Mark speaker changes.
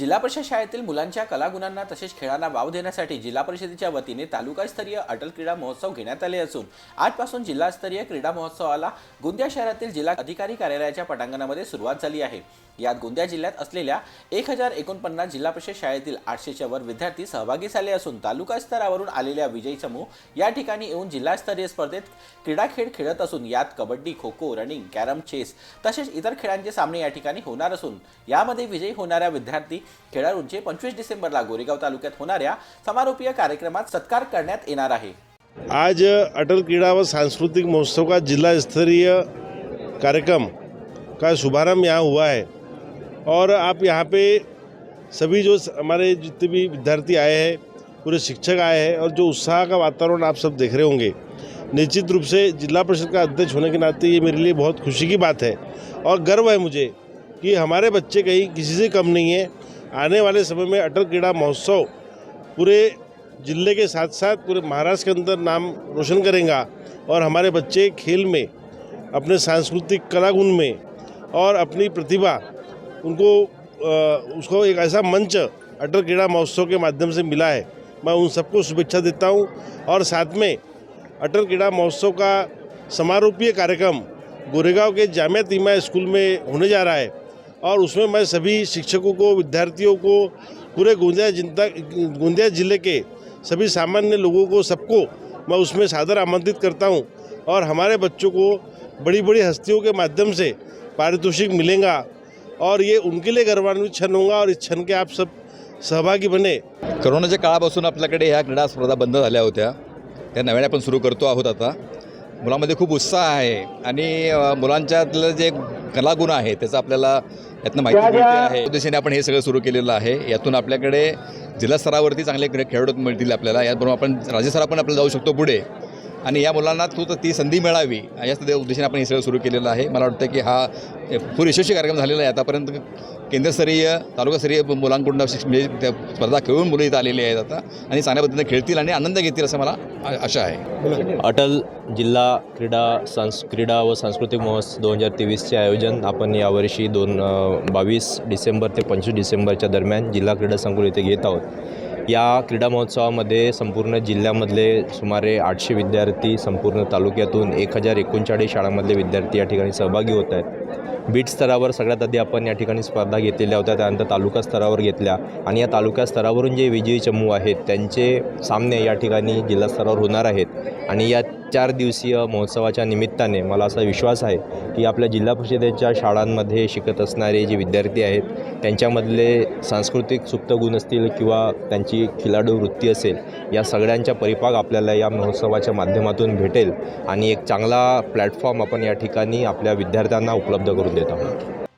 Speaker 1: जिल्हा परिषद शाळेतील मुलांच्या कलागुणांना तसेच खेळांना वाव देण्यासाठी जिल्हा परिषदेच्या वतीने तालुकास्तरीय अटल क्रीडा महोत्सव घेण्यात आले असून आजपासून जिल्हास्तरीय क्रीडा महोत्सवाला गोंदिया शहरातील जिल्हा अधिकारी कार्यालयाच्या पटांगणामध्ये सुरुवात झाली आहे. यात गोंदिया जिल्ह्यात असलेल्या एक हजार एकोणपन्नास जिल्हा परिषद शाळेतील आठशेच्या वर विद्यार्थी सहभागी झाले असून तालुका स्तरावरून आलेल्या विजयी समूह या ठिकाणी येऊन जिल्हास्तरीय स्पर्धेत क्रीडा खेळ खेळत असून यात kabaddi kho kho running carrom chess तसेच इतर खेळांचे सामने या ठिकाणी होणार असून यामध्ये विजयी होणाऱ्या विद्यार्थी खेळाडूंचे पंचवीस डिसेंबरला गोरेगाव तालुक्यात होणाऱ्या समारोपीय कार्यक्रमात सत्कार करण्यात येणार आहे.
Speaker 2: आज अटल क्रीड़ा व सांस्कृतिक महोत्सव का जिला स्तरीय कार्यक्रम का शुभारंभ यहाँ हुआ है? और आप यहाँ पे सभी जो हमारे जितने भी विद्यार्थी आए हैं, पूरे शिक्षक आए हैं, और जो उत्साह का वातावरण आप सब देख रहे होंगे, निश्चित रूप से जिला परिषद का अध्यक्ष होने के नाते ये मेरे लिए बहुत खुशी की बात है। और गर्व है मुझे कि हमारे बच्चे कहीं किसी से कम नहीं है आने वाले समय में अटल क्रीड़ा महोत्सव पूरे ज़िले के साथ साथ पूरे महाराष्ट्र के अंदर नाम रोशन करेगा और हमारे बच्चे खेल में अपने सांस्कृतिक कला गुण में और अपनी प्रतिभा उनको अ, उसको एक ऐसा मंच अटल क्रीड़ा महोत्सव के माध्यम से मिला है। मैं उन सबको शुभेच्छा देता हूँ और साथ में अटल क्रीड़ा महोत्सव का समारोपीय कार्यक्रम गोरेगांव के जामिया तीमा स्कूल में होने जा रहा है। और उसमें मैं सभी शिक्षकों को विद्यार्थियों को पूरे गोंदिया जनता गोंदिया जिले के सभी सामान्य लोगों को सबको मैं उसमें सादर आमंत्रित करता हूँ और हमारे बच्चों को बड़ी बड़ी हस्तियों के माध्यम से पारितोषिक मिलेगा और ये उनके लिए गर्वान्वित क्षण होगा और इस क्षण के आप सब सहभागी बने।
Speaker 3: करोनाच्या काळापासून आपल्याकडे ह्या क्रीडा स्पर्धा बंद झाल्या होत्या. त्या नव्याने आपण सुरू करतो आहोत आता. मुलामध्ये खूप उत्साह आहे आणि मुलांच्यातलं जे कलागुण आहे त्याचा आपल्याला यातनं माहिती मिळते आहे. दिशेने आपण हे सगळं सुरू केलेलं आहे. यातून आपल्याकडे जिल्हास्तरावरती चांगले खेळाडू मिळतील आपल्याला. याबरोबर आपण राज्यस्तरावर पण आपल्याला जाऊ शकतो पुढे. आणि या मुलांना तू तर ती संधी मिळावी. याच उद्देशाने आपण हे सगळं सुरू केलेलं आहे. मला वाटतं की हा पूर यशस्वी कार्यक्रम झालेला आहे. आतापर्यंत केंद्रस्तरीय तालुकास्तरीय मुलांकडून म्हणजे त्या स्पर्धा खेळून मुलं इथं आलेली आहेत आता. आणि चांगल्या पद्धतीने खेळतील आणि आनंद घेतील असं मला आशा आहे.
Speaker 4: अटल जिल्हा क्रीडा सांस क्रीडा व सांस्कृतिक महोत्सव दोन हजार तेवीसचे आयोजन आपण यावर्षी दोन बावीस डिसेंबर ते पंचवीस डिसेंबरच्या दरम्यान जिल्हा क्रीडा संकुल येथे घेत आहोत. या क्रीडा महोत्सवामध्ये संपूर्ण जिल्ह्यामधले सुमारे आठशे विद्यार्थी संपूर्ण तालुक्यातून एक हजार एकोणचाळीस शाळांमधले विद्यार्थी या ठिकाणी सहभागी होत आहेत. बीट स्तरावर सगळ्यात आधी आपण या ठिकाणी स्पर्धा घेतलेल्या होत्या त्यानंतर तालुका स्तरावर घेतल्या. आणि या तालुका स्तरावरून जे विजयी चमू आहेत त्यांचे सामने या ठिकाणी जिल्हा स्तरावर होणार आहेत. आणि या चार दिवसीय महोत्सवाच्या निमित्ताने मला असा विश्वास आहे की आपल्या जिल्हा परिषदेच्या शाळांमध्ये शिकत असणारे जे विद्यार्थी आहेत त्यांच्यामधले सांस्कृतिक सुप्त गुण असतील किंवा त्यांची खिलाडू वृत्ती असेल या सगळ्यांच्या परिपाक आपल्याला या महोत्सवाच्या माध्यमातून भेटेल. आणि एक चांगला प्लॅटफॉर्म आपण या ठिकाणी आपल्या विद्यार्थ्यांना उपलब्ध करून देत आहोत